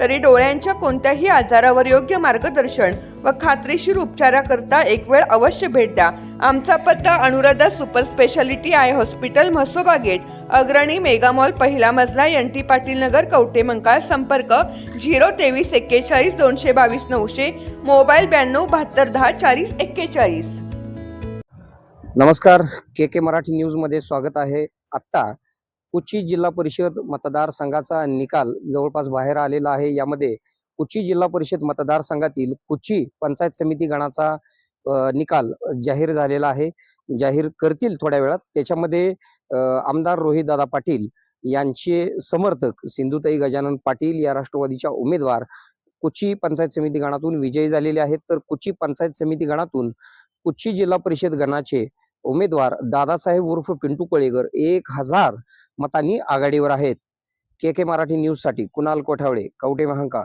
तरी डोळ्यांच्या कोणत्याही आजारावर योग्य मार्गदर्शन व खात्रीशीर उपचाराकरता एक वेळ अवश्य भेट द्या. आमचा पत्ता Anuradha super speciality eye hospital Mhasoba gate Agrani megamall पहिला मजला एन टी पाटील नगर कवटे मंकाळ संपर्क झिरो तेवीस एक्केचाळीस दोनशे बावीस नऊशे मोबाईल ब्याण्णव बहात्तर दहा चाळीस एक्केचाळीस. नमस्कार के के मराठी न्यूजमध्ये स्वागत आहे. आत्ता कुची जिल्हा परिषद मतदारसंघाचा निकाल जवळपास बाहेर आलेला आहे. यामध्ये कुची जिल्हा परिषद मतदारसंघातील कुची पंचायत समिती गणाचा निकाल जाहीर झालेला आहे. जाहीर करतील थोड्या वेळात. त्याच्यामध्ये आमदार आमदार रोहितदादा पाटील यांचे समर्थक सिंधुताई गजानन पाटील या राष्ट्रवादीच्या उमेदवार कुची पंचायत समिती गणातून विजयी झालेले आहेत. तर कुची पंचायत समिती गणातून कुची जिल्हा परिषद गणाचे उमेदवार दादासाहेब उर्फ पिंटू कळेकर एक हजार मतांनी आघाडीवर आहेत. के के मराठी न्यूजसाठी कुणाल कोठावळे कवटे महांकाळ